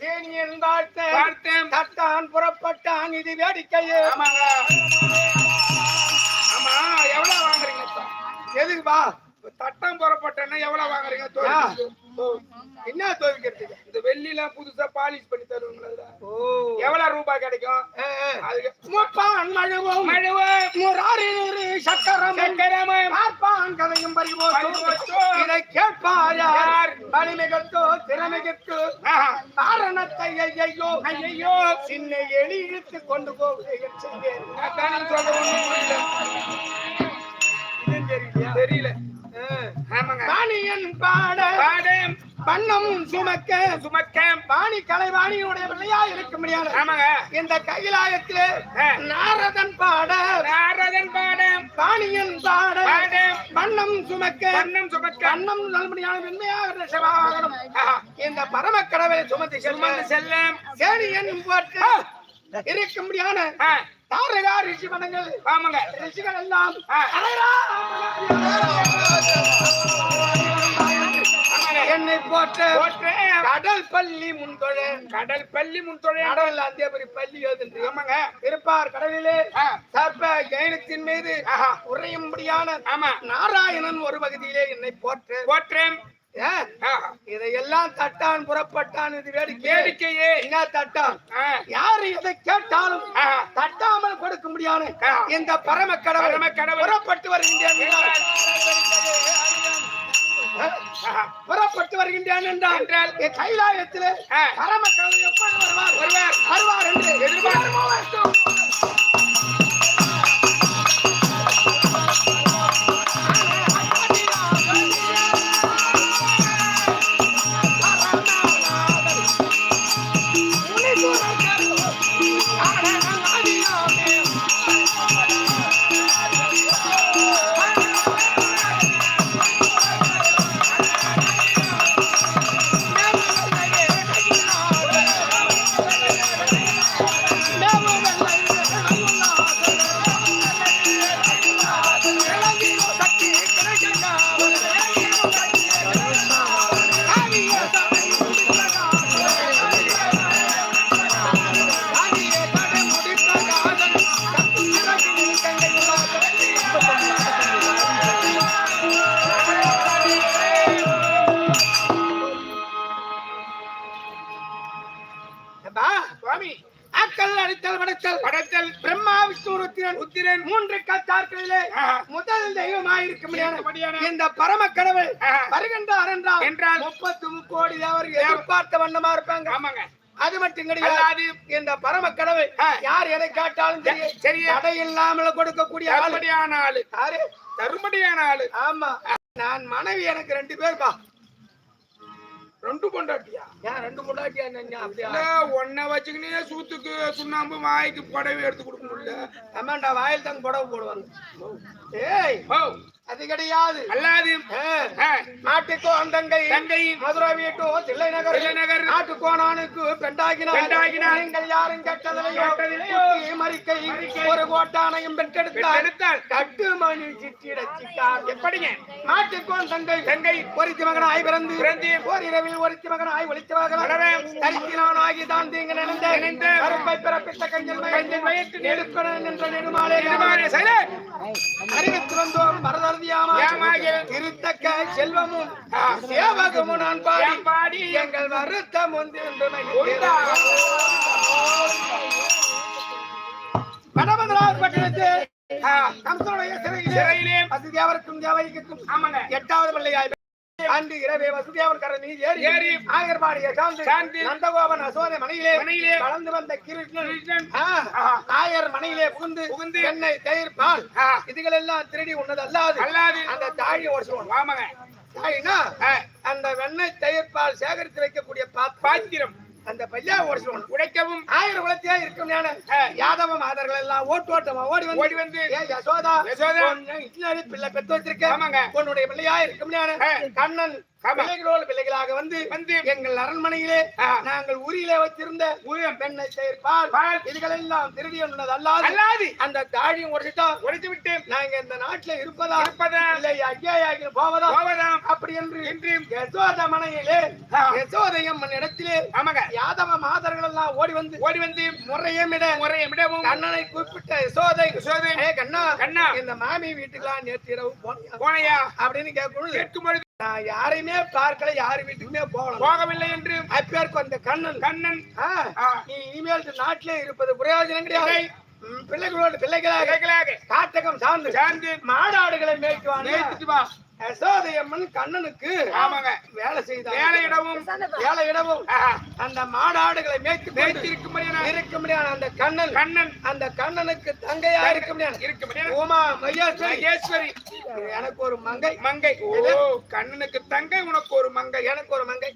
தேனியன் பார்த்தேன் தட்டான் புறப்பட்டான் இது வேடிக்கையே. ஆமாங்க. ஆமா எவ்வளவு வாங்குறீங்க? எதுக்கு இப்ப தட்டம் புறப்பட்டேன்னா எவ்வளவு வாங்குறீங்க? என்ன துவைக்கிறதுக்கு இந்த வெள்ளி எல்லாம் புதுசா பாலிஷ் பண்ணி தருவீங்களா எவ்வளவு ரூபாய் கிடைக்கும்? முப்பான் மழுவும். மழுவ முராரினூறு சக்கரம். சக்கரமும். பார்ப்பான் கதையும் பறிவோம். ஐயையோ ஐயையோ. சின்ன எலி இழுத்து கொண்டு. இதுவும் தெரியலையா? தெரியல பாட பாடம் பண்ணம் சுமக்க சுமக்கம் வாணி கலைவாணியுடைய பிள்ளையா இருக்க முடியாது ஆமாங்க இந்த கைலாயத்திலே ஆ. சுமக்க. கண்ணம் சுமக்கம் கண்ணம் நல்மணியான மென்மையாக சிவாகனம் ஆஹா. இந்த பரம கடவுளை சுமத்தி சுமந்து செல்லும் செல்லம் சேனியன் போட்டு இருக்க முடியாத ஆ, தாரகா ரிஷி மனங்கள் ஆமாங்க. ரிஷிகள் எல்லாம். என்னை போற்று. கடல் பள்ளி முன்தொழ கடல் பள்ளி முன் தொழில் கடல் அந்தேபுரி பள்ளி ஏதுன்று ஆமாங்க இருப்பார் கடலிலே. சர்ப்ப கைனத்தின் மீது ஆஹா. உறையும்படியான ஆமா நாராயணன் ஒரு பகுதியிலே என்னை போற்று போற்றேன். இதையெல்லாம் தட்டான் புறப்பட்டான் இது வேடிக்கை வேடிக்கையே என்ன தட்டான் யாரு எதை கேட்டாலும். தட்டாமல் கொடுக்க முடியாது. இந்த பரம கடவுள். புறப்பட்டு வருகின்றேன். புறப்பட்டு வருகின்றேன் என்றால் என்றால் என் கைலாயத்திலே ஆ. பரம கடவுள் எப்பொழுது வருவார் வருவார். வருவார் என்று எதிர்பார்க்கிறோம். சுவாமி. ஆக்கல் அடித்தல் வடத்தல் பிரம்மா விஷ்ணு ருத்திரன் உத்திரன் மூன்று கத்தார்களிலே. முதல் தெய்வமாயிருக்க முடியாது. இந்த பரம கடவுள் ஆஹா. வருகின்றார் என்றால் முப்பத்து முக்கோடி தேவர்கள் எதிர்பார்த்த வண்ணமா இருப்பாங்க. ஆமாங்க. அது மட்டும் கிடையாது. இந்த பரம கடவுள். யார் எதை காட்டாலும் சரி தடை இல்லாமல் கொடுக்கக்கூடிய ஆளு. தருமடியான ஆளு. யாரு? தருமடியான ஆளு. ஆமா. நான் மனைவி எனக்கு ரெண்டு பேர்ப்பா ரெண்டு பொண்டாட்டியா? ஏன் ரெண்டு அப்படியா இல்ல ஒன்ன வச்சுக்கினே சூத்துக்கு சுண்ணாம்பு வாய்க்கு புடவை எடுத்து கொடுக்க முடியல. ஆமாண்டா வாயில் தான் புடவை போடுவாங்க. ஏய் ஓ அது கிடையாது. அல்லாது. நாட்டுக்கோ அந்தங்கை. தங்கை மதுரை வீட்டோ தில்லை நகர் தில்லை நகர் நாட்டுக்கோ நானுக்கு பெண்டாகினார். பெண்டாகினார். நீங்கள் யாரும் கேட்டதில்லையோ? கேட்டதில்லையோ. குட்டி மறிக்கை. ஒரு கோட்டானையும் பெற்றெடுத்தார். கட்டு மணி சிட்டிட சிட்டார் எப்படிங்க? நாட்டுக்கோ தங்கை தங்கை. ஒருத்தி மகனாய் பிறந்து. பிறந்து. ஓர் இரவில் ஒருத்தி மகனாய் ஒளித்தவர்கள். வளர. தரித்தினான் ஆகி தான் தீங்கு நினைந்த நினைந்த கருப்பை பிறப்பித்த கஞ்சல் கஞ்சல் வயிற்று நெடுப்பன நின்ற நெடுமாலே. நெடுமாறே சைல. அறிவித்து வந்தோம் பரதர்தியாமா ஏமாகிய திருத்தக்க செல்வமும் சேவகமும் நான் பாடி பாடி? எங்கள் வருத்தம் ஒன்று உண்டா. வடமதுரார் பட்டணத்து ஆ, கம்சனுடைய சிறையிலே சிறையிலே. வசுதேவருக்கும் தேவகிக்கும் எட்டாவது பிள்ளையாய் அன்று இரவே வசுதேவர் கரை மீது ஏறி ஏறி ஆயர்பாடிய சார்ந்து சார்ந்து நந்தகோபன் அசோத மனையிலே மனையிலே வளர்ந்து வந்த கிருஷ்ணன். ஆயர் மனையிலே புகுந்து புகுந்து எண்ணெய் தயிர் பால் ஆ, இதுகள் எல்லாம் திருடி உண்ணது அல்லாது. அல்லாது அந்த தாழியை உடச்சுவோம் ஆமாங்க தாழினா ஆ, அந்த வெண்ணெய் தயிர் பால் சேகரித்து வைக்கக்கூடிய பாத்திரம். அந்த பையா உடச்சுவோம் உடைக்கவும் ஆயிரம் குலத்தையா இருக்கும் ஞான யாதவ மாதர்கள் எல்லாம் ஓட்டு ஓட்டமா ஓடி வந்து ஓடி வந்து யசோதா யசோதா. பிள்ளை பெத்து வச்சிருக்க ஆமாங்க. உன்னுடைய பிள்ளையா இருக்கும் ஞான. கண்ணன். பிள்ளைகளோடு பிள்ளைகளாக வந்து வந்து எங்கள் அரண்மனையிலே. நாங்கள் உரியிலே வைத்திருந்த ஊழியம் பெண்ணை சேர்ப்பால் பால். இதுகளெல்லாம் திருடி அல்லாது. அல்லாது. அந்த தாழியும் உடைச்சிட்டா உடைத்து விட்டு. நாங்க இந்த நாட்டுல இருப்பதா? இருப்பதா? இல்லை அக்ஞாயாகி போவதா? போவதாம். அப்படி என்று என்று யசோத மனையிலே ஆ. யசோதையம்மன் இடத்திலே ஆமாங்க. யாதவ மாதர்கள் எல்லாம் ஓடி வந்து ஓடி வந்து முறையமிட முறையை விடவும் கண்ணனை கூப்பிட்ட யசோதை யசோதை, ஏ கண்ணா கண்ணா. இந்த மாமி வீட்டுக்குலாம் நேற்று இரவு போனியா? அப்படின்னு கேட்கணும் கேட்கும் நான் யாரையுமே பார்க்கல யாரு வீட்டுக்குமே போகல. போகவில்லை என்று அப்பேருக்கு அந்த கண்ணன். கண்ணன். நீ இனிமேல் நாட்டிலே இருப்பது பிரயோஜனம் கிடையாது. பிள்ளைகளோடு பிள்ளைகளாக காட்டகம் சார்ந்து சார்ந்து மாடாடுகளை வா. யசோதையம்மன் கண்ணனுக்கு ஆமாங்க. வேலை செய்தாங்க வேலையிடவும். வேலை இடவும் ஆஹா. அந்த மாடாடுகளை மேய்த்து கொண்டு நேர்த்திருக்கும்படியான இருக்கும்படியான அந்த கண்ணன். கண்ணன். அந்த கண்ணனுக்கு தங்கையா இருக்கும்படியான இருக்கும்படியான உமா மகேஸ்வரி. மகேஸ்வரி. எனக்கு ஒரு மங்கை. மங்கை. ஓ. கண்ணனுக்கு தங்கை உனக்கு ஒரு மங்கை எனக்கு ஒரு மங்கை.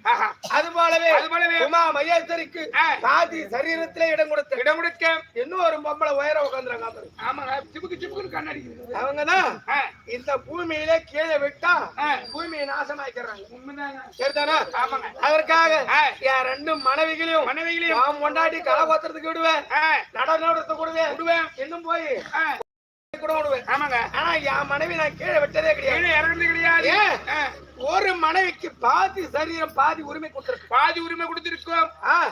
அது போலவே அது போலவே. உமா மகேஸ்வரிக்கு. பாதி சரீரத்திலே இடம் கொடுத்த இடம் கொடுக்க இன்னும் ஒரு பொம்பளை உயர உட்காந்துருக்காங்க ஆமாங்க சிப்புக்கு சிப்புக்கு கண்ணடிக்குது அவங்கதான் இந்த பூமியிலே கீழே விட்டா. பூமியை நாசமாக்கிறாங்க சரிதானா? ஆமாங்க. அதற்காக. என் ரெண்டு மனைவிகளையும் மனைவிகளையும் கொண்டாடி கலபாத்திரத்துக்கு விடுவேன். ஆ, நடனத்தை விடுவேன். விடுவேன். இன்னும் போய் கூட விடுவேன் ஆமாங்க. ஆனா என் மனைவி நான் கீழே விட்டதே கிடையாது. இறங்குறது கிடையாது. ஒரு மனைவிக்கு பாதி சரீரம் பாதி உரிமை கொடுத்திருக்கு. பாதி உரிமை கொடுத்திருக்கோம்.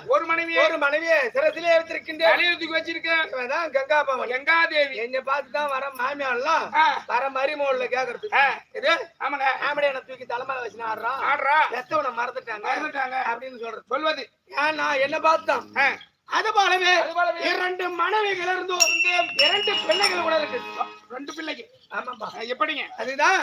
ஒரு மனைவியை ஒரு மனைவியை சிரசிலே எடுத்திருக்கின்றேன் வச்சிருக்கேன். கங்கா பவன் கங்காதேவி. என்னை பார்த்து தான் வர மாமியார்லாம் ஆ, வர மருமோல்ல கேக்குறது இது? ஆமாங்க. என்ன தூக்கி தலைமையில வச்சு ஆடுறான் ஆடுறா. ரத்தவனை மறந்துட்டாங்க. மறந்துட்டாங்க. அப்படின்னு சொல்றது. சொல்வது. நான் என்ன பார்த்தான் அது போலவே. இரண்டு மனைவிகள் இருந்தும் இரண்டு பிள்ளைகள் கூட இருக்கு. ரெண்டு பிள்ளைக்கு. ஆமாப்பா. எப்படிங்க? அதுதான்